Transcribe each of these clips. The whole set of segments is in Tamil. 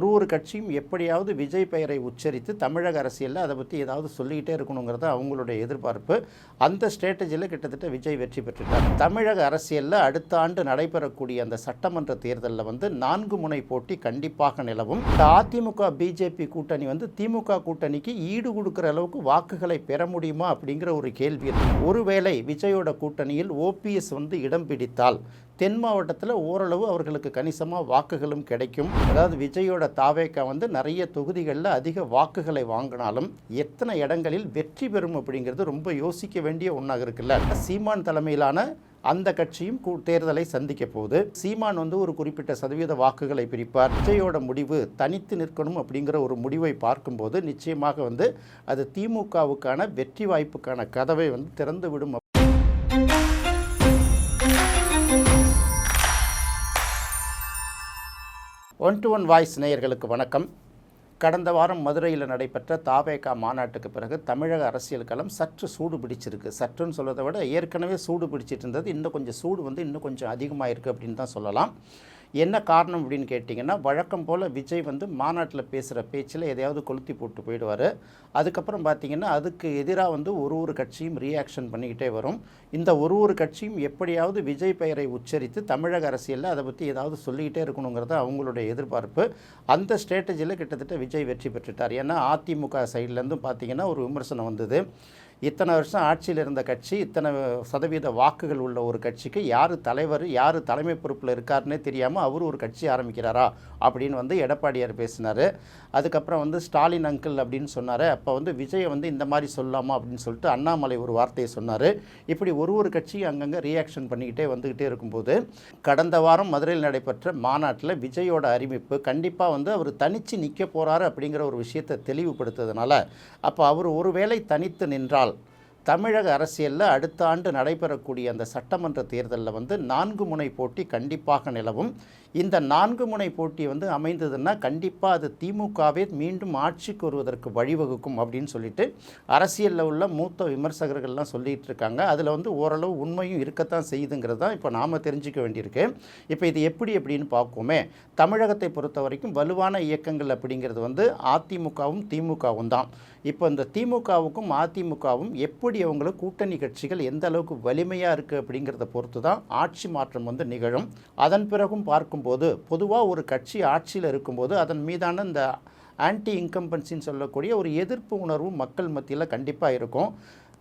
ஒரு ஒரு கட்சியும் எப்படியாவது விஜய் பெயரை உச்சரித்து தமிழக அரசியலில் அதை பற்றி ஏதாவது சொல்லிக்கிட்டே இருக்கணுங்கிறது அவங்களுடைய எதிர்பார்ப்பு. அந்த ஸ்ட்ராட்டஜியில் கிட்டத்தட்ட விஜய் வெற்றி பெற்றுட்டார். தமிழக அரசியலில் அடுத்த ஆண்டு நடைபெறக்கூடிய அந்த சட்டமன்ற தேர்தலில் வந்து நான்கு முனை போட்டி கண்டிப்பாக நிலவும். இந்த அதிமுக பிஜேபி கூட்டணி வந்து திமுக கூட்டணிக்கு ஈடு கொடுக்குற அளவுக்கு வாக்குகளை பெற முடியுமா அப்படிங்கிற ஒரு கேள்வி ஒருவேளை விஜயோட கூட்டணியில் ஓபிஎஸ் வந்து இடம் பிடித்தால் தென் மாவட்டத்தில் ஓரளவு அவர்களுக்கு கணிசமாக வாக்குகளும் கிடைக்கும். அதாவது விஜயோட தாவேக்கா வந்து நிறைய தொகுதிகளில் அதிக வாக்குகளை வாங்கினாலும் எத்தனை இடங்களில் வெற்றி பெறும் அப்படிங்கிறது ரொம்ப யோசிக்க வேண்டிய ஒன்றாக இருக்குல்ல. சீமான் தலைமையிலான அந்த கட்சியும் கூ- தேர்தலை சந்திக்க போகுது. சீமான் வந்து ஒரு குறிப்பிட்ட சதவீத வாக்குகளை பிரிப்பார். விஜயோட முடிவு தனித்து நிற்கணும் அப்படிங்கிற ஒரு முடிவை பார்க்கும்போது நிச்சயமாக வந்து அது திமுகவுக்கான வெற்றி வாய்ப்புக்கான கதவை வந்து திறந்து ஒன் டு ஒன் வாய்ஸ் நேயர்களுக்கு வணக்கம். கடந்த வாரம் மதுரையில் நடைபெற்ற தாவேகா மாநாட்டுக்கு பிறகு தமிழக அரசியல் களம் சற்று சூடு பிடிச்சிருக்கு. சற்றுன்னு சொல்றதை விட ஏற்கனவே சூடு பிடிச்சிட்டு இருந்தது. இன்னும் கொஞ்சம் சூடு வந்து இன்னும் கொஞ்சம் அதிகமாக இருக்குது அப்படின்னு தான் சொல்லலாம். என்ன காரணம் அப்படின்னு கேட்டிங்கன்னா வழக்கம் போல் விஜய் வந்து மாநாட்டில் பேசுகிற பேச்சில் எதையாவது கொளுத்தி போட்டு போயிடுவார். அதுக்கப்புறம் பார்த்தீங்கன்னா அதுக்கு எதிராக வந்து ஒரு ஒரு கட்சியும் ரியாக்ஷன் பண்ணிக்கிட்டே வரும். இந்த ஒரு ஒரு கட்சியும் எப்படியாவது விஜய் பெயரை உச்சரித்து தமிழக அரசியலில் அதை பற்றி ஏதாவது சொல்லிக்கிட்டே இருக்கணுங்கிறது அவங்களுடைய எதிர்பார்ப்பு. அந்த ஸ்ட்ராட்டஜியில் கிட்டத்தட்ட விஜய் வெற்றி பெற்றுட்டார். ஏன்னா அதிமுக சைட்லேருந்து பார்த்திங்கன்னா ஒரு விமர்சனம் வந்தது. இத்தனை வருஷம் ஆட்சியில் இருந்த கட்சி இத்தனை சதவீத வாக்குகள் உள்ள ஒரு கட்சிக்கு யார் தலைவர் யார் தலைமை பொறுப்பில் இருக்காருன்னே தெரியாமல் அவர் ஒரு கட்சி ஆரம்பிக்கிறாரா அப்படின்னு வந்து எடப்பாடியார் பேசினார். அதுக்கப்புறம் வந்து ஸ்டாலின் அங்கிள் அப்படின்னு சொன்னார். அப்போ வந்து விஜயை வந்து இந்த மாதிரி சொல்லலாமா அப்படின்னு சொல்லிட்டு அண்ணாமலை ஒரு வார்த்தையை சொன்னார். இப்படி ஒரு ஒரு கட்சியும் அங்கங்கே ரியாக்ஷன் பண்ணிக்கிட்டே வந்துக்கிட்டே இருக்கும்போது கடந்த வாரம் மதுரையில் நடைபெற்ற மாநாட்டில் விஜயோட அறிவிப்பு கண்டிப்பாக வந்து அவர் தனித்து நிற்க போகிறாரு அப்படிங்கிற ஒரு விஷயத்தை தெளிவுபடுத்துறதுனால அப்போ அவர் ஒருவேளை தனித்து நின்றால் தமிழக அரசியலில் அடுத்த ஆண்டு நடைபெறக்கூடிய அந்த சட்டமன்ற தேர்தலில் வந்து நான்கு முனை போட்டி கண்டிப்பாக நிலவும். இந்த நான்கு முனை போட்டி வந்து அமைந்ததுன்னா கண்டிப்பாக அது திமுகவே மீண்டும் ஆட்சிக்கு வருவதற்கு வழிவகுக்கும் அப்படின்னு சொல்லிட்டு அரசியலில் உள்ள மூத்த விமர்சகர்கள்லாம் சொல்லிட்டு இருக்காங்க. அதில் வந்து ஓரளவு உண்மையும் இருக்கத்தான் செய்யுதுங்கிறது தான் இப்போ நாம் தெரிஞ்சுக்க வேண்டியிருக்கு. இப்போ இது எப்படி அப்படின்னு பார்க்குமே தமிழகத்தை பொறுத்த வரைக்கும் வலுவான இயக்கங்கள் அப்படிங்கிறது வந்து அதிமுகவும் திமுகவும் தான். இப்போ இந்த திமுகவுக்கும் அதிமுகவும் எப்படி அவங்கள கூட்டணி கட்சிகள் எந்த அளவுக்கு வலிமையாக இருக்குது அப்படிங்கிறத பொறுத்து தான் ஆட்சி மாற்றம் வந்து நிகழும். அதன் பிறகும் பார்க்கும் இருக்கும்போது பொதுவாக ஒரு கட்சி ஆட்சியில் இருக்கும்போது அதன் மீதான இந்த ஆன்டி இன்கம்பன்சின்னு சொல்லக்கூடிய ஒரு எதிர்ப்பு உணர்வு மக்கள் மத்தியில் கண்டிப்பாக இருக்கும்.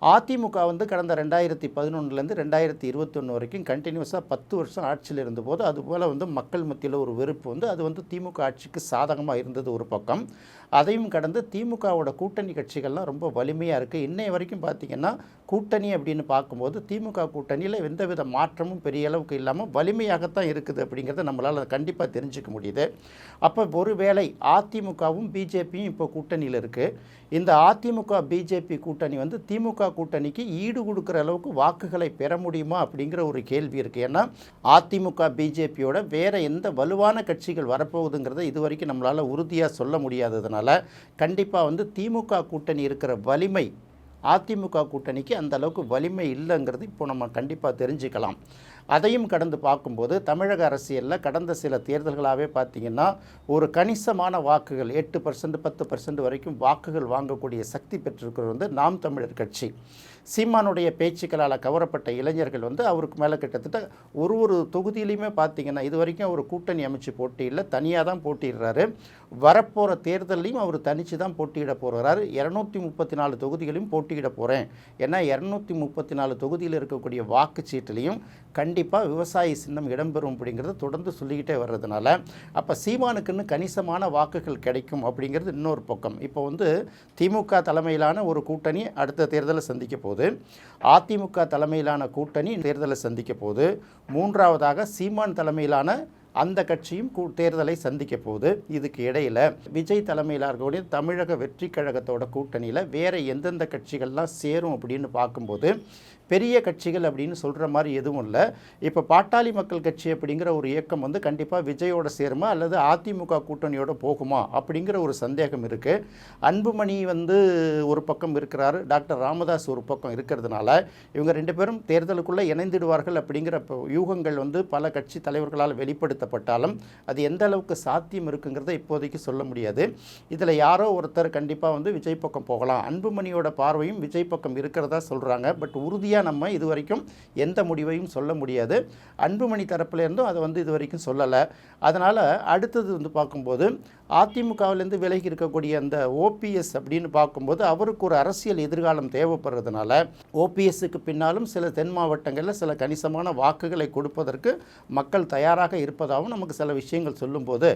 அதிமுக வந்து கடந்த ரெண்டாயிரத்தி பதினொன்றுலேருந்து ரெண்டாயிரத்தி இருபத்தொன்று வரைக்கும் கண்டினியூஸாக பத்து வருஷம் ஆட்சியில் இருந்தபோது அதுபோல் வந்து மக்கள் மத்தியில் ஒரு வெறுப்பு வந்து அது வந்து திமுக ஆட்சிக்கு சாதகமாக இருந்தது ஒரு பக்கம். அதையும் கடந்து திமுகவோட கூட்டணி கட்சிகள்லாம் ரொம்ப வலிமையாக இருக்குது இன்னைய வரைக்கும் பார்த்திங்கன்னா கூட்டணி அப்படின்னு பார்க்கும்போது திமுக கூட்டணியில் எந்தவித மாற்றமும் பெரிய அளவுக்கு இல்லாமல் வலிமையாகத்தான் இருக்குது அப்படிங்கிறத நம்மளால் கண்டிப்பாக தெரிஞ்சுக்க முடியுது. அப்போ ஒருவேளை அதிமுகவும் பிஜேபியும் இப்போ கூட்டணியில் இருக்குது இந்த அதிமுக பிஜேபி கூட்டணி வந்து திமுக கூட்டணிக்கு ஈடு கொடுக்குற அளவுக்கு வாக்குகளை பெற முடியுமா அப்படிங்கிற ஒரு கேள்வி இருக்குது ஏன்னா அதிமுக பிஜேபியோட வேறு எந்த வலுவான கட்சிகள் வரப்போகுதுங்கிறத இது வரைக்கும் நம்மளால் உறுதியாக சொல்ல முடியாததுனால கண்டிப்பாக வந்து திமுக கூட்டணி இருக்கிற வலிமை அதிமுக கூட்டணிக்கு அந்த அளவுக்கு வலிமை இல்லைங்கிறது இப்போ நம்ம கண்டிப்பாக தெரிஞ்சுக்கலாம். அதையும் கடந்து பார்க்கும்போது தமிழக அரசியலில் கடந்த சில தேர்தல்களாகவே பார்த்தீங்கன்னா ஒரு கணிசமான வாக்குகள் எட்டு பர்சன்ட் பத்து பர்சன்ட் வரைக்கும் வாக்குகள் வாங்கக்கூடிய சக்தி பெற்றிருக்கிறது வந்து நாம் தமிழர் கட்சி. சீமானுடைய பேச்சுக்களால் கவரப்பட்ட இளைஞர்கள் வந்து அவருக்கு மேலே கிட்டத்தட்ட ஒரு ஒரு தொகுதியிலையுமே பார்த்தீங்கன்னா இது வரைக்கும் அவர் கூட்டணி அமைச்சு போட்டியில் தனியாக தான் போட்டிடுறாரு வரப்போகிற தேர்தலையும் அவர் தனித்து தான் போட்டியிட போகிறாரு இரநூத்தி முப்பத்தி நாலு தொகுதிகளையும் போட்டியிட போகிறேன் ஏன்னா இரநூத்தி முப்பத்தி நாலு தொகுதியில் இருக்கக்கூடிய வாக்குச்சீட்டுலையும் கண்டிப்பாக விவசாய சின்னம் இடம்பெறும் அப்படிங்கிறத தொடர்ந்து சொல்லிக்கிட்டே வர்றதுனால அப்போ சீமானுக்குன்னு கணிசமான வாக்குகள் கிடைக்கும் அப்படிங்கிறது இன்னொரு பக்கம். இப்போ வந்து திமுக தலைமையிலான ஒரு கூட்டணி அடுத்த தேர்தலை சந்திக்க போகுது. அதிமுக தலைமையிலான கூட்டணி தேர்தலை சந்திக்க போகுது. மூன்றாவதாக சீமான் தலைமையிலான அந்த கட்சியும் கூ தேர்தலை சந்திக்க போகுது. இதுக்கு இடையில் விஜய் தலைமையில் இருக்கக்கூடிய தமிழக வெற்றி கழகத்தோட கூட்டணியில் வேறு எந்தெந்த கட்சிகள்லாம் சேரும் அப்படின்னு பார்க்கும்போது பெரிய கட்சிகள் அப்படின்னு சொல்கிற மாதிரி எதுவும் இல்லை. இப்போ பாட்டாளி மக்கள் கட்சி அப்படிங்கிற ஒரு இயக்கம் வந்து கண்டிப்பாக விஜயோட சேருமா அல்லது அதிமுக கூட்டணியோட போகுமா அப்படிங்கிற ஒரு சந்தேகம் இருக்குது அன்புமணி வந்து ஒரு பக்கம் இருக்கிறாரு டாக்டர் ராமதாஸ் ஒரு பக்கம் இருக்கிறதுனால இவங்க ரெண்டு பேரும் தேர்தலுக்குள்ளே இணைந்திடுவார்கள் அப்படிங்கிற யூகங்கள் வந்து பல கட்சி தலைவர்களால் வெளிப்படுத்தப்பட்டாலும் அது எந்த அளவுக்கு சாத்தியம் இருக்குங்கிறத இப்போதைக்கு சொல்ல முடியாது. இதில் யாரோ ஒருத்தர் கண்டிப்பாக வந்து விஜய் பக்கம் போகலாம். அன்புமணியோட பார்வையும் விஜய் பக்கம் இருக்கிறதா சொல்கிறாங்க பட் உறுதியாக நம்ம இது வரைக்கும் எந்த முடிவையும் சொல்ல முடியாது. அன்புமணி தரப்புல இருந்தும் அதை வந்து இது வரைக்கும் சொல்லலை. அதனால் அடுத்தது வந்து பார்க்கும்போது அதிமுகவிலேருந்து விலகி இருக்கக்கூடிய அந்த ஓபிஎஸ் அப்படின்னு பார்க்கும்போது அவருக்கு ஒரு அரசியல் எதிர்காலம் தேவைப்படுறதுனால ஓபிஎஸ்க்கு பின்னாலும் சில தென் மாவட்டங்களில் சில கணிசமான வாக்குகளை கொடுப்பதற்கு மக்கள் தயாராக இருப்பதாகவும் நமக்கு சில விஷயங்கள் சொல்லும்போது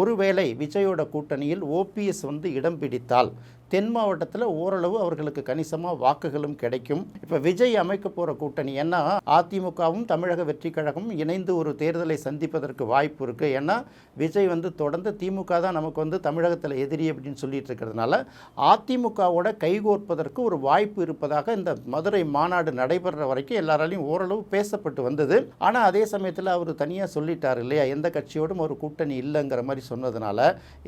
ஒருவேளை விஜயோட கூட்டணியில் ஓபிஎஸ் வந்து இடம் பிடித்தால் தென் மாவட்டத்தில் ஓரளவு அவர்களுக்கு கணிசமாக வாக்குகளும் கிடைக்கும். இப்போ விஜய் அமைக்க போகிற கூட்டணி ஏன்னா அதிமுகவும் தமிழக வெற்றி கழகமும் இணைந்து ஒரு தேர்தலை சந்திப்பதற்கு வாய்ப்பு இருக்குது ஏன்னா விஜய் வந்து தொடர்ந்து திமுக தான் நமக்கு வந்து தமிழகத்தில் எதிரி அப்படின்னு சொல்லிட்டு இருக்கிறதுனால அதிமுகவோட கைகோர்ப்பதற்கு ஒரு வாய்ப்பு இருப்பதாக இந்த மதுரை மாநாடு நடைபெற வரைக்கும் எல்லாராலையும் ஓரளவு பேசப்பட்டு வந்தது. ஆனால் அதே சமயத்தில் அவர் தனியாக சொல்லிட்டார் இல்லையா? எந்த கட்சியோடும் ஒரு கூட்டணி இல்லைங்கிற மாதிரி சொன்னதுனால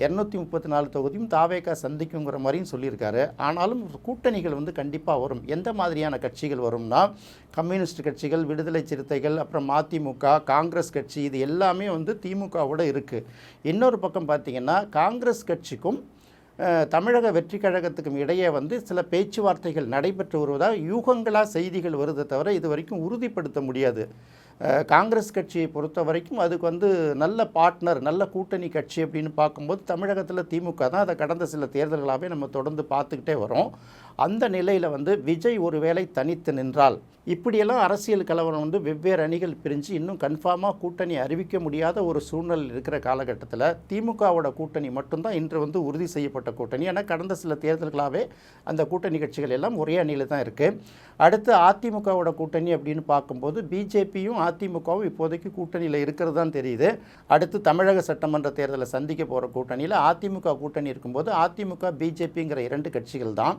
இரநூத்தி முப்பத்தி நாலு தொகுதியும் தாவேக்கா சந்திக்குங்கிற மாதிரியும் சொல்லியிருக்காரு. ஆனாலும் கூட்டணிகள் வந்து கண்டிப்பாக வரும். எந்த மாதிரியான கட்சிகள் வரும்னா கம்யூனிஸ்ட் கட்சிகள் விடுதலை சிறுத்தைகள் அப்புறம் மதிமுக காங்கிரஸ் கட்சி இது எல்லாமே வந்து திமுகவோட இருக்குது இன்னொரு பக்கம் பார்த்தீங்கன்னா காங்கிரஸ் கட்சிக்கும் தமிழக வெற்றி கழகத்துக்கும் இடையே வந்து சில பேச்சுவார்த்தைகள் நடைபெற்று வருவதாக யூகங்களாக செய்திகள் வருதை தவிர இது வரைக்கும் உறுதிப்படுத்த முடியாது. காங்கிரஸ் கட்சியை பொறுத்த வரைக்கும் அதுக்கு வந்து நல்ல பார்ட்னர் நல்ல கூட்டணி கட்சி அப்படின்னு பார்க்கும்போது தமிழகத்தில் திமுக தான். அதை கடந்த சில தேர்தல்களாகவே நம்ம தொடர்ந்து பார்த்துக்கிட்டே வரோம். அந்த நிலையில் வந்து விஜய் ஒருவேளை தனித்து நின்றால் இப்படியெல்லாம் அரசியல் கலவரம் வந்து வெவ்வேறு அணிகள் பிரிஞ்சு இன்னும் கன்ஃபார்மாக கூட்டணி அறிவிக்க முடியாத ஒரு சூழ்நிலை இருக்கிற காலகட்டத்தில் திமுகவோட கூட்டணி மட்டும்தான் இன்று வந்து உறுதி செய்யப்பட்ட கூட்டணி. ஏன்னா கடந்த சில தேர்தல்களாகவே அந்த கூட்டணி கட்சிகள் எல்லாம் ஒரே அணியில் தான் இருக்குது அடுத்து அதிமுகவோட கூட்டணி அப்படின்னு பார்க்கும்போது பிஜேபியும் அதிமுகவும் இப்போதைக்கு கூட்டணியில் இருக்கிறது தான் தெரியுது. அடுத்து தமிழக சட்டமன்ற தேர்தலை சந்திக்க போகிற கூட்டணியில் அதிமுக கூட்டணி இருக்கும்போது அதிமுக பிஜேபிங்கிற இரண்டு கட்சிகள் தான்.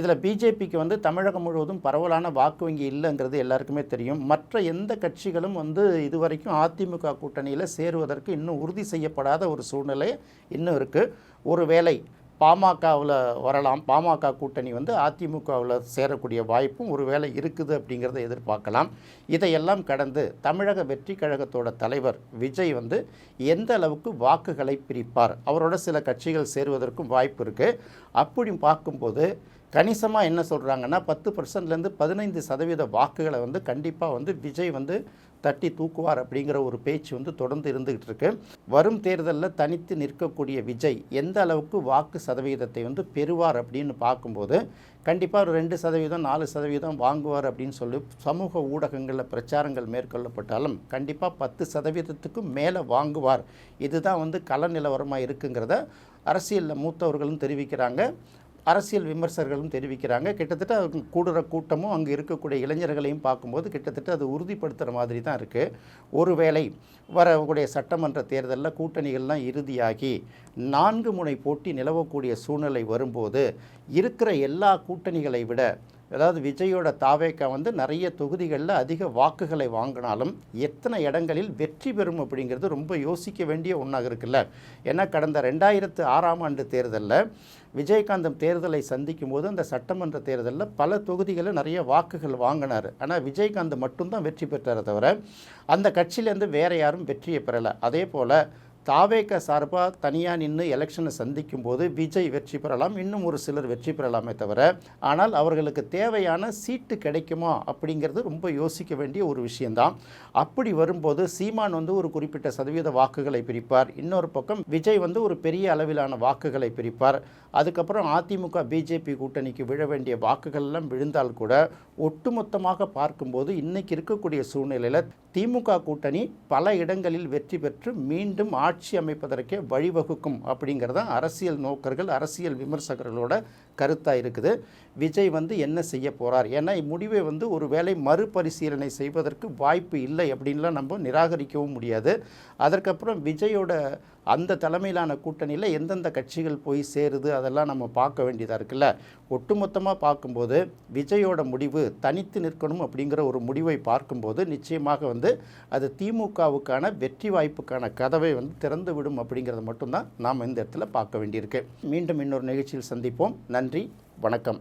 இதில் பிஜேபிக்கு வந்து தமிழகம் முழுவதும் பரவலான வாக்கு வங்கி இல்லைங்கிறது எல்லாருக்குமே தெரியும். மற்ற எந்த கட்சிகளும் வந்து இதுவரைக்கும் அதிமுக கூட்டணியில் சேருவதற்கு இன்னும் உறுதி செய்யப்படாத ஒரு சூழ்நிலை இன்னும் இருக்குது ஒருவேளை பாமகவில் வரலாம். பாமக கூட்டணி வந்து அதிமுகவில் சேரக்கூடிய வாய்ப்பும் ஒருவேளை இருக்குது அப்படிங்கிறத எதிர்பார்க்கலாம். இதையெல்லாம் கடந்து தமிழக வெற்றி கழகத்தோட தலைவர் விஜய் வந்து எந்த அளவுக்கு வாக்குகளை பிரிப்பார்? அவரோட சில கட்சிகள் சேருவதற்கும் வாய்ப்பு இருக்குது அப்படி பார்க்கும்போது கணிசமாக என்ன சொல்கிறாங்கன்னா பத்து பர்சன்ட்லேருந்து பதினைந்து சதவீத வாக்குகளை வந்து கண்டிப்பாக வந்து விஜய் வந்து தட்டி தூக்குவார் அப்படிங்கிற ஒரு பேச்சு வந்து தொடர்ந்து இருந்துகிட்டு இருக்கு. வரும் தேர்தலில் தனித்து நிற்கக்கூடிய விஜய் எந்த அளவுக்கு வாக்கு சதவீதத்தை வந்து பெறுவார் அப்படின்னு பார்க்கும்போது கண்டிப்பாக ஒரு ரெண்டு சதவீதம் நாலு சதவீதம் வாங்குவார் அப்படின்னு சொல்லி சமூக ஊடகங்களில் பிரச்சாரங்கள் மேற்கொள்ளப்பட்டாலும் கண்டிப்பாக பத்து சதவீதத்துக்கும் மேலே வாங்குவார். இதுதான் வந்து கள நிலவரமாக இருக்குங்கிறத அரசியலில் மூத்தவர்களும் தெரிவிக்கிறாங்க. அரசியல் விமர்சகர்களும் தெரிவிக்கிறாங்க. கிட்டத்தட்ட அவங்க கூடுற கூட்டமும் அங்கே இருக்கக்கூடிய இளைஞர்களையும் பார்க்கும்போது கிட்டத்தட்ட அது உறுதிப்படுத்துகிற மாதிரி தான் இருக்குது ஒருவேளை வரக்கூடிய சட்டமன்ற தேர்தலில் கூட்டணிகள்லாம் இறுதியாகி நான்கு முனை போட்டி நிலவக்கூடிய சூழ்நிலை வரும்போது இருக்கிற எல்லா கூட்டணிகளை விட அதாவது விஜயோட தாவேக்கா வந்து நிறைய தொகுதிகளில் அதிக வாக்குகளை வாங்கினாலும் எத்தனை இடங்களில் வெற்றி பெறும் அப்படிங்கிறது ரொம்ப யோசிக்க வேண்டிய ஒன்றாக இருக்குல்ல. ஏன்னா கடந்த ரெண்டாயிரத்து ஆறாம் ஆண்டு தேர்தலில் விஜயகாந்தம் தேர்தலை சந்திக்கும் போது அந்த சட்டமன்ற தேர்தலில் பல தொகுதிகளில் நிறைய வாக்குகள் வாங்கினார். ஆனால் விஜயகாந்த் மட்டும்தான் வெற்றி பெற்றாரே தவிர அந்த கட்சியிலேருந்து வேற யாரும் வெற்றியை பெறலை. அதே போல் தாவேக சார்பாக தனியாக நின்று எலெக்ஷனை சந்திக்கும் போது விஜய் வெற்றி பெறலாம். இன்னும் ஒரு சிலர் வெற்றி பெறலாமே தவிர ஆனால் அவர்களுக்கு தேவையான சீட்டு கிடைக்குமா அப்படிங்கிறது ரொம்ப யோசிக்க வேண்டிய ஒரு விஷயந்தான் அப்படி வரும்போது சீமான் வந்து ஒரு குறிப்பிட்ட சதவீத வாக்குகளை பிரிப்பார். இன்னொரு பக்கம் விஜய் வந்து ஒரு பெரிய அளவிலான வாக்குகளை பிரிப்பார். அதுக்கப்புறம் அதிமுக பிஜேபி கூட்டணிக்கு விழ வேண்டிய வாக்குகள் எல்லாம் விழுந்தால் கூட ஒட்டுமொத்தமாக பார்க்கும்போது இன்னைக்கு இருக்கக்கூடிய சூழ்நிலையில் திமுக கூட்டணி பல இடங்களில் வெற்றி பெற்று மீண்டும் ஆட்சி அமைப்பதற்கே வழிவகுக்கும் அப்படிங்கிறத அரசியல் நோக்கர்கள் அரசியல் விமர்சகர்களோட கருத்தாக இருக்குது. விஜய் வந்து என்ன செய்ய போகிறார் ஏன்னா இம்முடிவை வந்து ஒரு வேளை மறுபரிசீலனை செய்வதற்கு வாய்ப்பு இல்லை அப்படின்லாம் நம்ம நிராகரிக்கவும் முடியாது. அதற்கப்புறம் விஜயோட அந்த தலைமையிலான கூட்டணியில் எந்தெந்த கட்சிகள் போய் சேருது அதெல்லாம் நம்ம பார்க்க வேண்டியதாக இருக்குல்ல? ஒட்டுமொத்தமாக பார்க்கும்போது விஜயோட முடிவு தனித்து நிற்கணும் அப்படிங்கிற ஒரு முடிவை பார்க்கும்போது நிச்சயமாக வந்து அது திமுகவுக்கான வெற்றி வாய்ப்புக்கான கதவை வந்து திறந்து விடும் அப்படிங்கிறத மட்டும்தான் நாம் இந்த இடத்துல பார்க்க வேண்டியிருக்கு. மீண்டும் இன்னொரு நிகழ்ச்சியில் சந்திப்போம். நன்றி. வணக்கம்.